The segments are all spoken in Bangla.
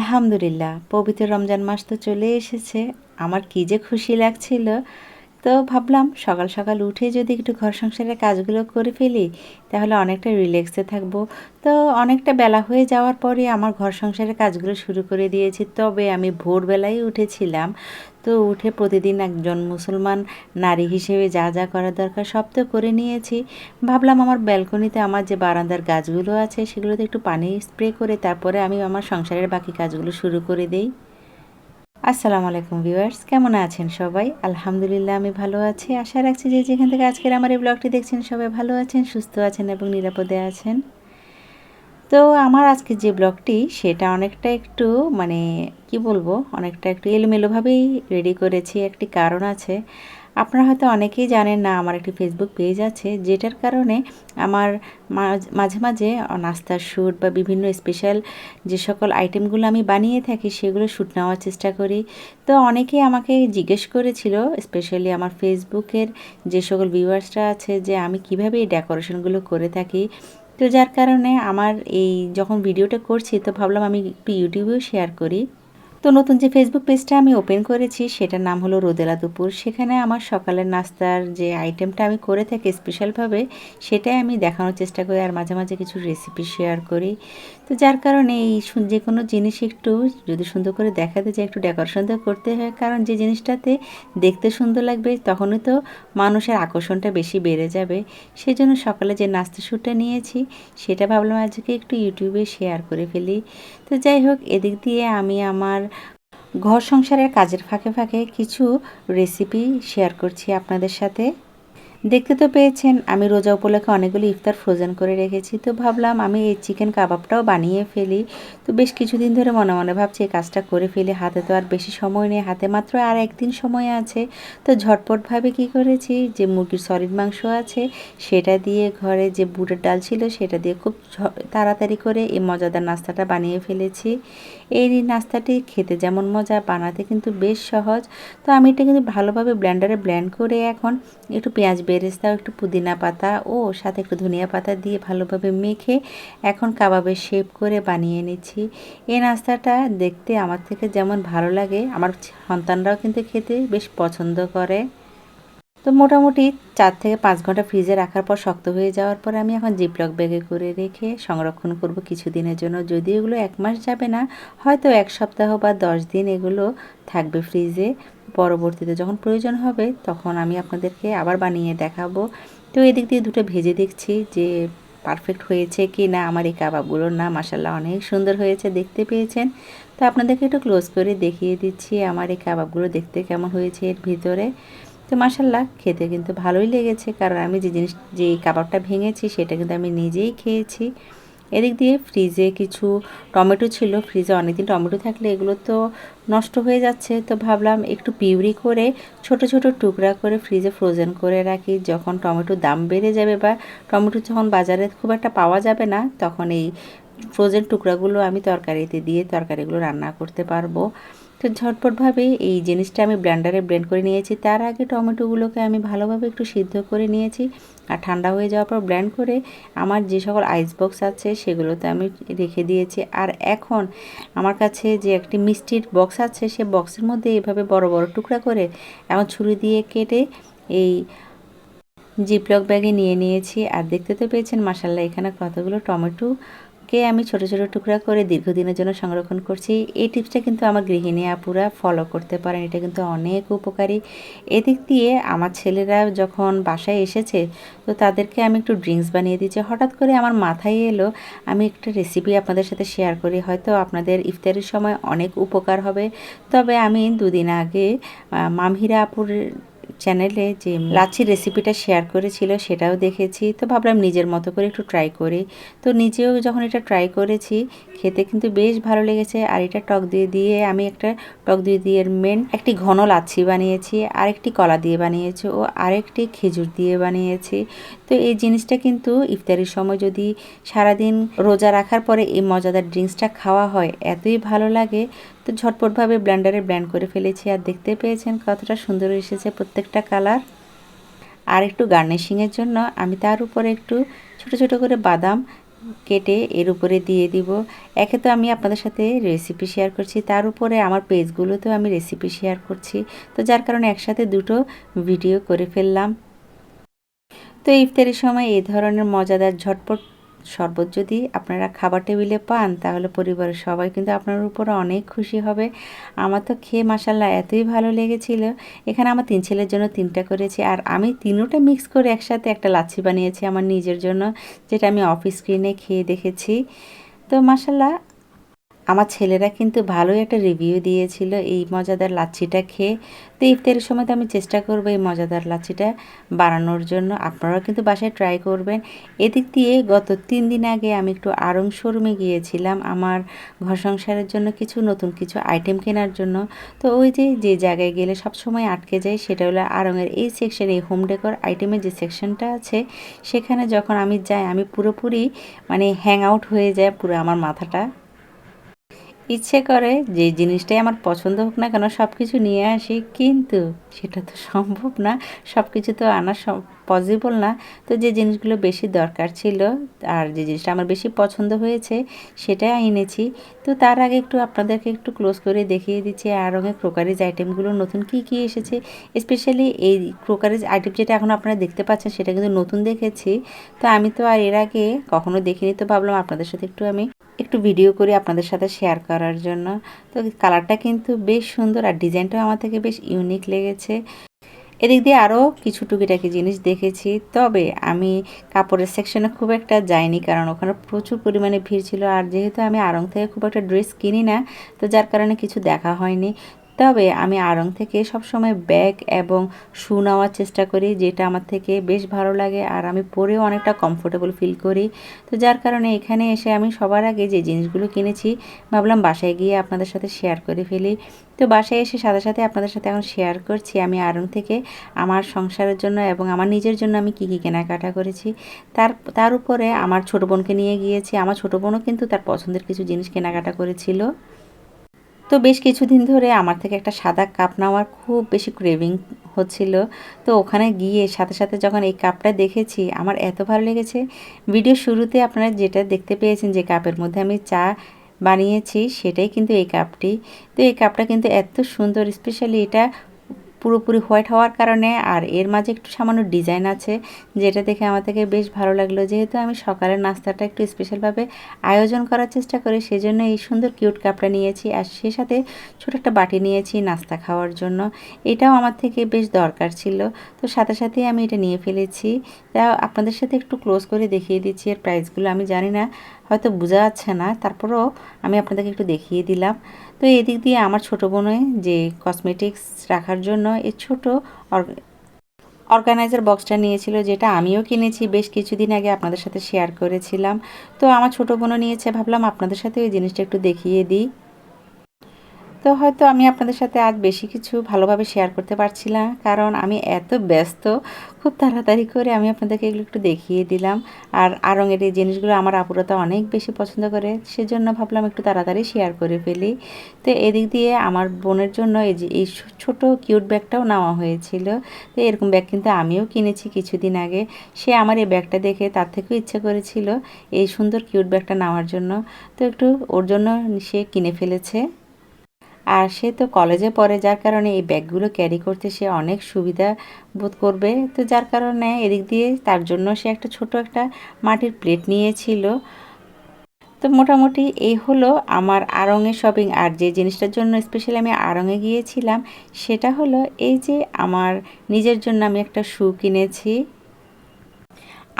আলহামদুলিল্লাহ, পবিত্র রমজান মাস তো চলে এসেছে। আমার কী যে খুশি লাগছিল। তো ভাবলাম সকাল সকাল উঠে যদি একটু ঘর সংসারের কাজগুলো করে ফেলি, তাহলে অনেকটা রিল্যাক্সে থাকব। তো অনেকটা বেলা হয়ে যাওয়ার পরে আমার ঘর সংসারের কাজগুলো শুরু করে দিয়েছি। তবে আমি ভোরবেলায় উঠেছিলাম। তো উঠে প্রতিদিন একজন মুসলমান নারী হিসেবে যা যা করা দরকার সব তো করে নিয়েছি। ভাবলাম আমার ব্যালকনিতে আমার যে বারান্দার গাছগুলো আছে সেগুলোতে একটু পানি স্প্রে করে তারপরে আমি আমার সংসারের বাকি কাজগুলো শুরু করে দেই। আসসালামু আলাইকুম ভিউয়ার্স, কেমন আছেন সবাই? আলহামদুলিল্লাহ, আমি ভালো আছি। আশা রাখছি যে যেখান থেকে আজকের আমার এই ব্লগটি দেখছেন সবাই ভালো আছেন, সুস্থ আছেন এবং নিরাপদে আছেন। তো আমার আজকে যে ব্লগটি, সেটা অনেকটা একটু মানে কি বলব, অনেকটা একটু এলোমেলোভাবেই রেডি করেছি। একটি কারণ আছে, আপনারা হয়তো অনেকেই জানেন না, আমার একটি ফেসবুক পেজ আছে, যেটার কারণে আমার মাঝে মাঝে নাস্তার শ্যুট বা বিভিন্ন স্পেশাল যে সকল আইটেমগুলো আমি বানিয়ে থাকি, সেগুলো শ্যুট নেওয়ার চেষ্টা করি। তো অনেকেই আমাকে জিজ্ঞেস করেছিল স্পেশালি আমার ফেসবুকের যে সকল ভিউয়ার্সরা আছে, যে আমি কীভাবে এই ডেকোরেশনগুলো করে থাকি তো যার কারণে আমার এই যখন ভিডিওটা করছি, তো ভাবলাম আমি একটু ইউটিউবেও শেয়ার করি। তো নতুন যে ফেসবুক পেজটা আমি ওপেন করেছি, সেটার নাম হলো রোদেলা দুপুর। সেখানে আমার সকালের নাস্তার যে আইটেমটা আমি করে থাকি স্পেশালভাবে সেটাই আমি দেখানোর চেষ্টা করি আর মাঝে মাঝে কিছু রেসিপি শেয়ার করি। তো যার কারণে এই যে কোনো জিনিস একটু যদি সুন্দর করে দেখাতে চাই, একটু ডেকোরেশন তো করতে হয়। কারণ যে জিনিসটাতে দেখতে সুন্দর লাগবে, তখনই তো মানুষের আকর্ষণটা বেশি বেড়ে যাবে। সেই জন্য সকালে যে নাস্তা শ্যুটটা নিয়েছি, সেটা ভাবলাম আজকে একটু ইউটিউবে শেয়ার করে ফেলি। তো যাই হোক, এদিক দিয়ে আমি আমার ঘর সংসারের কাজের ফাঁকে ফাঁকে কিছু রেসিপি শেয়ার করছি আপনাদের সাথে। দেখতে তো পেয়েছেন, আমি রোজা উপলক্ষে অনেকগুলো ইফতার ফ্রোজেন করে রেখেছি। তো ভাবলাম আমি এই চিকেন কাবাবটাও বানিয়ে ফেলি। তো বেশ কিছুদিন ধরে মনে মনে ভাবছি এই কাজটা করে ফেলি। হাতে তো আর বেশি সময় নেই, হাতে মাত্র আর একদিন সময় আছে। তো ঝটপটভাবে কি করেছি? যে মুরগির সলিড মাংস আছে, সেটা দিয়ে ঘরে যে বুটের ডাল ছিল, সেটা দিয়ে খুব তাড়াতাড়ি করে এই মজাদার নাস্তাটা বানিয়ে ফেলেছি। এই নাস্তাটি খেতে যেমন মজা, বানাতে কিন্তু বেশ সহজ। তো আমি এটা কিন্তু ভালোভাবে ব্ল্যান্ডারে ব্ল্যান্ড করে এখন একটু পেঁয়াজ বেরেস্তাও একটু পুদিনা পাতা ও সাথে একটু ধনিয়া পাতা দিয়ে ভালোভাবে মেখে এখন কাবাবের শেপ করে বানিয়ে নিচ্ছি। এই নাস্তাটা দেখতে আমার থেকে যেমন ভালো লাগে, আমার সন্তানরাও কিন্তু খেতে বেশ পছন্দ করে। তো মোটামুটি চার থেকে পাঁচ ঘণ্টা ফ্রিজে রাখার পর শক্ত হয়ে যাওয়ার পর আমি এখন জিপলক ব্যাগে করে রেখে সংরক্ষণ করব কিছুদিনের জন্য। যদি এগুলো এক মাস যাবে না, হয়তো এক সপ্তাহ বা দশ দিন এগুলো থাকবে ফ্রিজে। পরবর্তীতে যখন প্রয়োজন হবে, তখন আমি আপনাদেরকে আবার বানিয়ে দেখাবো। তো এদিক দিয়ে দুটো ভেজে দেখছি যে পারফেক্ট হয়েছে কি না আমার এই কাবাবগুলোর না মাসাল্লাহ অনেক সুন্দর হয়েছে, দেখতে পেয়েছেন। তো আপনাদেরকে একটু ক্লোজ করে দেখিয়ে দিচ্ছি আমার এই কাবাবগুলো দেখতে কেমন হয়েছে এর ভিতরে। তো মাসাল্লাহ খেতে কিন্তু ভালোই লেগেছে। কারণ আমি যে জিনিস, যে কাবাবটা ভেঙেছি, সেটা কিন্তু আমি নিজেই খেয়েছি। এদিক দিয়ে ফ্রিজে কিছু টমেটো ছিল। ফ্রিজে অনেকদিন টমেটো থাকলে এগুলো তো নষ্ট হয়ে যাচ্ছে। তো ভাবলাম একটু পিউরি করে, ছোট ছোট টুকরা করে ফ্রিজে ফ্রোজেন করে রাখি। যখন টমেটোর দাম বেড়ে যাবে বা টমেটো যখন বাজারে খুব একটা পাওয়া যাবে না, তখন এই ফ্রোজেন টুকরাগুলো আমি তরকারিতে দিয়ে তরকারিগুলো রান্না করতে পারব। তো ঝটপটভাবে এই জিনিসটা আমি ব্লেন্ডারে ব্লেন্ড করে নিয়েছি। তার আগে টমেটোগুলোকে আমি ভালোভাবে একটু সিদ্ধ করে নিয়েছি আর ঠান্ডা হয়ে যাওয়ার পর ব্লেন্ড করে আমার যে সকল আইস বক্স আছে সেগুলোতে আমি রেখে দিয়েছি। আর এখন আমার কাছে যে একটি মিষ্টির বক্স আছে সে বক্সের মধ্যে এভাবে বড় বড় টুকরা করে এখন ছুরি দিয়ে কেটে এই জিপলক ব্যাগে নিয়ে নিয়েছি। আর দেখতে তো পেয়েছেন মাসাল্লাহ এখানে কতগুলো টমেটো কে আমি ছোট ছোট টুকরা করে দীর্ঘদিনের জন্য সংরক্ষণ করছি। এই টিপসটা কিন্তু আমার গৃহিণী আপুরা ফলো করতে পারেন। এটা কিন্তু অনেক উপকারী। এদিক দিয়ে আমার ছেলেরা যখন বাসায় এসেছে, তো তাদেরকে আমি একটু ড্রিঙ্কস বানিয়ে দিচ্ছি। হঠাৎ করে আমার মাথায় এলো, আমি একটা রেসিপি আপনাদের সাথে শেয়ার করি। হয়তো আপনাদের ইফতারের সময় অনেক উপকার হবে। তবে আমি দুদিন আগে মামহিরা আপুর চ্যানেলে যে লাচ্ছির রেসিপিটা শেয়ার করেছিল সেটাও দেখেছি। তো ভাবলাম নিজের মতো করে একটু ট্রাই করি। তো নিজেও যখন এটা ট্রাই করেছি খেতে কিন্তু বেশ ভালো লেগেছে। আর এটা টক দিয়ে দিয়ে আমি একটা টক দিয়ে দিয়ে মেন একটি ঘন লাচ্ছি বানিয়েছি আরেকটি কলা দিয়ে বানিয়েছি ও আরেকটি খেজুর দিয়ে বানিয়েছি। তো এই জিনিসটা কিন্তু ইফতারির সময় যদি সারাদিন রোজা রাখার পরে এই মজাদার ড্রিঙ্কসটা খাওয়া হয় এতই ভালো লাগে তো ঝটপটভাবে ব্ল্যান্ডারে ব্ল্যান্ড করে ফেলেছি আর দেখতে পেয়েছেন কতটা সুন্দর এসেছে প্রত্যেকটা কালার। আর একটু গার্নিশিংয়ের জন্য আমি তার উপরে একটু ছোট ছোট করে বাদাম কেটে এর উপরে দিয়ে দিব। একে তো আমি আপনাদের সাথে রেসিপি শেয়ার করছি, তার উপরে আমার পেজগুলোতেও আমি রেসিপি শেয়ার করছি। তো যার কারণে একসাথে দুটো ভিডিও করে ফেললাম। তো ইফতারের সময় এই ধরনের মজাদার ঝটপট শরবত যদি আপনারা খাবার টেবিলে পান, তাহলে পরিবারের সবাই কিন্তু আপনার উপর অনেক খুশি হবে। আমার তো খেয়ে মাসাল্লাহ এতই ভালো লেগেছিল। এখানে আমার তিন ছেলের জন্য তিনটা করেছি, আর আমি তিনোটা মিক্স করে একসাথে একটা লাচ্ছি বানিয়েছি আমার নিজের জন্য, যেটা আমি অফিস স্ক্রিনে খেয়ে দেখেছি। তো মাসাল্লাহ আমার ছেলেরা কিন্তু ভালোই একটা রিভিউ দিয়েছিল এই মজাদার লাচ্ছিটা খেয়ে। তো ইফতারের সময় তো আমি চেষ্টা করব এই মজাদার লাচ্ছিটা বানানোর জন্য। আপনারাও কিন্তু বাসায় ট্রাই করবেন। এদিক দিয়ে গত তিন দিন আগে আমি একটু আরং শোরুমে গিয়েছিলাম আমার ঘর সংসারের জন্য কিছু নতুন কিছু আইটেম কেনার জন্য। তো ওই যে যে জায়গায় গেলে সব সময় আটকে যায় সেটা হলো আরঙের এই সেকশন এই হোম ডেকোর আইটেমের যে সেকশনটা আছে, সেখানে যখন আমি যাই আমি পুরোপুরি মানে হ্যাং আউট হয়ে যায় পুরো আমার মাথাটা। ইচ্ছে করে, যে জিনিসটাই আমার পছন্দ হোক না কেন সব কিছু নিয়ে আসি। কিন্তু সেটা তো সম্ভব না সব কিছু তো আনা পসিবল না। তো যে জিনিসগুলো বেশি দরকার ছিল আর যে জিনিসটা আমার বেশি পছন্দ হয়েছে, সেটাই এনেছি। তো তার আগে একটু আপনাদেরকে একটু ক্লোজ করে দেখিয়ে দিচ্ছি আর রঙের ক্রোকারিজ আইটেমগুলো নতুন কি কি এসেছে? স্পেশালি এই ক্রোকারিজ আইটেম যেটা এখন আপনারা দেখতে পাচ্ছেন, সেটা কিন্তু নতুন দেখেছি। তো আমি তো আর এর আগে কখনো দেখিনি, তো ভাবলাম আপনাদের সাথে একটু আমি একটু ভিডিও করে আপনাদের সাথে শেয়ার করার জন্য। তো কালারটা কিন্তু বেশ সুন্দর আর ডিজাইনটাও আমার থেকে বেশ ইউনিক লেগেছে। এদিক দিয়ে আরও কিছু টুকিটাকি জিনিস দেখেছি। তবে আমি কাপড়ের সেকশনে খুব একটা যাইনি, কারণ ওখানে প্রচুর পরিমাণে ভিড় ছিল। আর যেহেতু আমি আরং থেকে খুব একটা ড্রেস কিনি না, তো যার কারণে কিছু দেখা হয়নি। তবে আমি আড়ং থেকে সবসময় ব্যাগ এবং শু নেওয়ার চেষ্টা করি, যেটা আমার থেকে বেশ ভালো লাগে আর আমি পরেও অনেকটা কমফোর্টেবল ফিল করি। তো যার কারণে এখানে এসে আমি সবার আগে যে জিনিসগুলো কিনেছি, ভাবলাম বাসায় গিয়ে আপনাদের সাথে শেয়ার করে ফেলি। তো বাসায় এসে সাথে সাথে আপনাদের সাথে এখন শেয়ার করছি, আমি আড়ং থেকে আমার সংসারের জন্য এবং আমার নিজের জন্য আমি কী কী কেনাকাটা করেছি। তার তার উপরে আমার ছোটো বোনকে নিয়ে গিয়েছি, আমার ছোটো বোনও কিন্তু তার পছন্দের কিছু জিনিস কেনাকাটা করেছিল। তো বেশ কিছুদিন ধরে আমার থেকে একটা সাদা কাপ নেওয়ার খুব বেশি ক্রেভিং হচ্ছিল। তো ওখানে গিয়ে সাথে সাথে যখন এই কাপটা দেখেছি, আমার এত ভালো লেগেছে। ভিডিও শুরুতে আপনারা যেটা দেখতে পেয়েছেন যে কাপের মধ্যে আমি চা বানিয়েছি, সেটাই কিন্তু এই কাপটি। তো এই কাপটা কিন্তু এত সুন্দর স্পেশালি এটা পুরোপুরি হোয়াইট হওয়ার কারণে, আর এর মাঝে একটু সামান্য ডিজাইন আছে, যেটা দেখে আমার থেকে বেশ ভালো লাগল। যেহেতু আমি সকালের নাস্তাটা একটু স্পেশালভাবে আয়োজন করার চেষ্টা করি, সেজন্য এই সুন্দর কিউট কাপটা নিয়েছি, আর সে সাথে ছোটো একটা বাটি নিয়েছি নাস্তা খাওয়ার জন্য। এটাও আমার থেকে বেশ দরকার ছিল। তো সাথে সাথেই আমি এটা নিয়ে ফেলেছি। তা আপনাদের সাথে একটু ক্লোজ করে দেখিয়ে দিচ্ছি, এর প্রাইসগুলো আমি জানি না। হয়তো বোঝা যাচ্ছে না, তারপরেও আমি আপনাদেরকে একটু দেখিয়ে দিলাম। তো এদিক দিয়ে আমার ছোটো বোনে যে কসমেটিক্স রাখার জন্য এই ছোটো অর্গানাইজার বক্সটা নিয়েছিল, যেটা আমিও কিনেছি, বেশ কিছুদিন আগে আপনাদের সাথে শেয়ার করেছিলাম। তো আমার ছোটো বোনও নিয়েছে, ভাবলাম আপনাদের সাথে ওই জিনিসটা একটু দেখিয়ে দিই। তো হয়তো আমি আপনাদের সাথে আজ বেশি কিছু ভালোভাবে শেয়ার করতে পারছি না, কারণ আমি এত ব্যস্ত, খুব তাড়াতাড়ি করে আমি আপনাদেরকে এগুলো একটু দেখিয়ে দিলাম। আর আরঙের এই জিনিসগুলো আমার আপুরতা অনেক বেশি পছন্দ করে, সেজন্য ভাবলাম একটু তাড়াতাড়ি শেয়ার করে ফেলি। তো এদিক দিয়ে আমার বোনের জন্য এই যে, এই ছোটো কিউট ব্যাগটাও নেওয়া হয়েছিল। তো এরকম ব্যাগ কিন্তু আমিও কিনেছি কিছুদিন আগে। সে আমার এই ব্যাগটা দেখে তার থেকেও ইচ্ছে করেছিল এই সুন্দর কিউট ব্যাগটা নেওয়ার জন্য। তো একটু ওর জন্য সে কিনে ফেলেছে। আর সে তো কলেজে পড়ে, যার কারণে এই ব্যাগগুলো ক্যারি করতে সে অনেক সুবিধা বোধ করবে। তো যার কারণে এদিক দিয়ে তার জন্য সে একটা ছোট একটা মাটির প্লেট নিয়েছিল। তো মোটামুটি এই হলো আমার আড়ঙে শপিং আর যে জিনিসটার জন্য স্পেশালি আমি আড়ঙে গিয়েছিলাম, সেটা হলো এই যে আমার নিজের জন্য আমি একটা শু কিনেছি।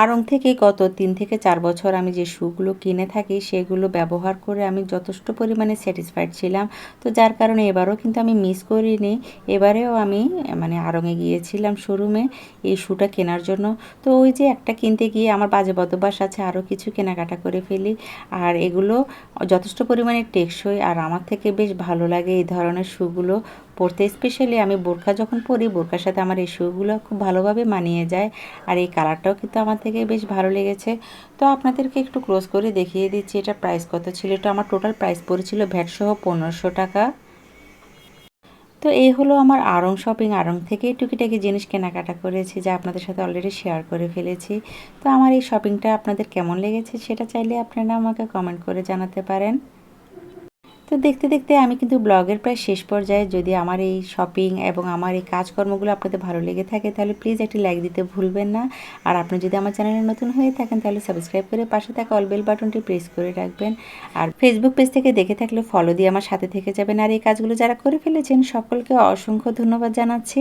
আড়ং থেকে গত তিন থেকে চার বছর আমি যে শুগুলো কিনে থাকি, সেগুলো ব্যবহার করে আমি যথেষ্ট পরিমাণে স্যাটিসফাইড ছিলাম। তো যার কারণে এবারও কিন্তু আমি মিস করিনি। এবারেও আমি মানে আড়ঙে গিয়েছিলাম শোরুমে এই শুটা কেনার জন্য। তো ওই যে একটা কিনতে গিয়ে আমার বাজে বদবাস আছে, আরও কিছু কেনাকাটা করে ফেলি। আর এগুলো যথেষ্ট পরিমাণে টেকসই, আর আমার থেকে বেশ ভালো লাগে এই ধরনের শুগুলো। পরতে স্পেশালি আমি বোরখা যখন পরি, বোরখার সাথে আমার এই শুগুলো খুব ভালোভাবে মানিয়ে যায় আর এই কালারটাও কিন্তু আমার থেকে বেশ ভালো লেগেছে। তো আপনাদেরকে একটু ক্লোজ করে দেখিয়ে দিচ্ছি এটা প্রাইস কত ছিল। এটা আমার টোটাল প্রাইস পড়েছিল ভ্যাট সহ পনেরোশো টাকা। তো এই হলো আমার আড়ং শপিং আড়ং থেকে টুকিটাকি জিনিস কেনাকাটা করেছি যা আপনাদের সাথে অলরেডি শেয়ার করে ফেলেছি। তো আমার এই শপিংটা আপনাদের কেমন লেগেছে সেটা চাইলে আপনারা আমাকে কমেন্ট করে জানাতে পারেন। তো দেখতে দেখতে আমি কিন্তু ব্লগের প্রায় শেষ পর্যায়ে যদি আমার এই শপিং এবং আমার এই কাজকর্মগুলো আপনাদের ভালো লেগে থাকে, তাহলে প্লিজ একটি লাইক দিতে ভুলবেন না। আর আপনি যদি আমার চ্যানেলে নতুন হয়ে থাকেন, তাহলে সাবস্ক্রাইব করে পাশে থাকা অল বেল বাটনটি প্রেস করে রাখবেন। আর ফেসবুক পেজ থেকে দেখে থাকলে ফলো দিয়ে আমার সাথে থেকে যাবেন। আর এই কাজগুলো যারা করে ফেলেছেন, সকলকে অসংখ্য ধন্যবাদ জানাচ্ছি।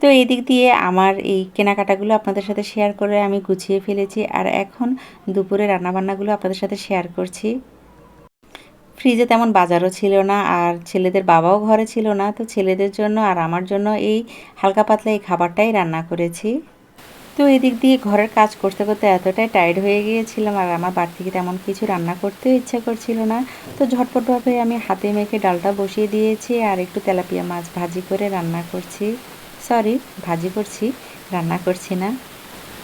তো এই দিক দিয়ে আমার এই কেনাকাটাগুলো আপনাদের সাথে শেয়ার করে আমি গুছিয়ে ফেলেছি। আর এখন দুপুরে রান্নাবান্নাগুলো আপনাদের সাথে শেয়ার করছি। ফ্রিজে তেমন বাজারও ছিল না, আর ছেলেদের বাবাও ঘরে ছিল না। তো ছেলেদের জন্য আর আমার জন্য এই হালকা পাতলা এই খাবারটাই রান্না করেছি। তো এদিক দিয়ে ঘরের কাজ করতে করতে এতটাই টায়ার্ড হয়ে গিয়েছিলাম, আর আমার বাড়ি থেকে তেমন কিছু রান্না করতেও ইচ্ছা করছিল না। তো ঝটপটভাবে আমি হাতে মেখে ডালটা বসিয়ে দিয়েছি, আর একটু তেলাপিয়া মাছ ভাজি করে রান্না করছি। সরি ভাজি করছি, রান্না করছি না।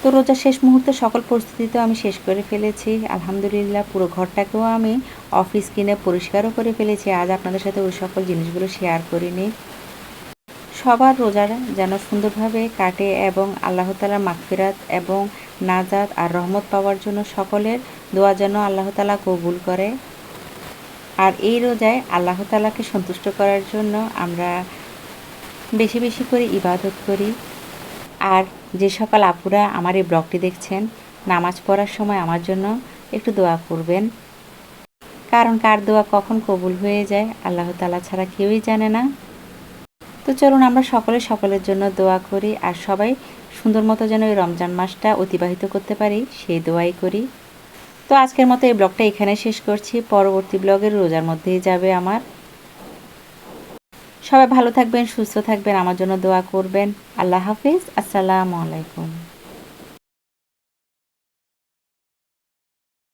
তো রোজার শেষ মুহূর্তে সকল প্রস্তুতি তো আমি শেষ করে ফেলেছি। আলহামদুলিল্লাহ, পুরো ঘরটাকেও আমি অফিস কিনে পরিষ্কারও করে ফেলেছি। আজ আপনাদের সাথে ওই সকল জিনিসগুলো শেয়ার করিনি। সবার রোজার যেন সুন্দরভাবে কাটে এবং আল্লাহ তালার মাগফিরাত এবং নাজাদ আর রহমত পাওয়ার জন্য সকলের দোয়া যেন আল্লাহ তালা কবুল করে। আর এই রোজায় আল্লাহ তালাকে সন্তুষ্ট করার জন্য আমরা বেশি বেশি করে ইবাদত করি। আর যে সকল আপুরা আমার এই ব্লগটি দেখছেন, নামাজ পড়ার সময় আমার জন্য একটু দোয়া করবেন। কারণ কার দোয়া কখন কবুল হয়ে যায়, আল্লাহ তালা ছাড়া কেউই জানে না। তো চলুন আমরা সকলে সকলের জন্য দোয়া করি, আর সবাই সুন্দর মতো যেন এই রমজান মাসটা অতিবাহিত করতে পারি, সেই দোয়াই করি। তো আজকের মতো এই ব্লগটা এখানে শেষ করছি। পরবর্তী ব্লগের রোজার মধ্যেই যাবে আমার। সবাই ভালো থাকবেন সুস্থ থাকবেন আমার জন্য দোয়া করবেন। আল্লাহ হাফিজ আসসালামু আলাইকুম।